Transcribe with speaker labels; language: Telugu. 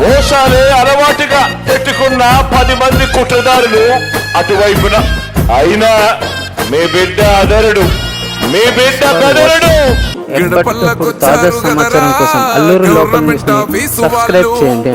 Speaker 1: మోసాలే అలవాటుగా పెట్టుకున్న పది మంది కుట్రదారులు అటువైపున. అయినా మీ బిడ్డ అదరుడు. మీ బిడ్డ బెదరుడు.
Speaker 2: ఎప్పటికప్పుడు తాజా సమాచారం కోసం అల్లూరు లోకల్ న్యూస్ని సబ్స్క్రైబ్ చేయండి.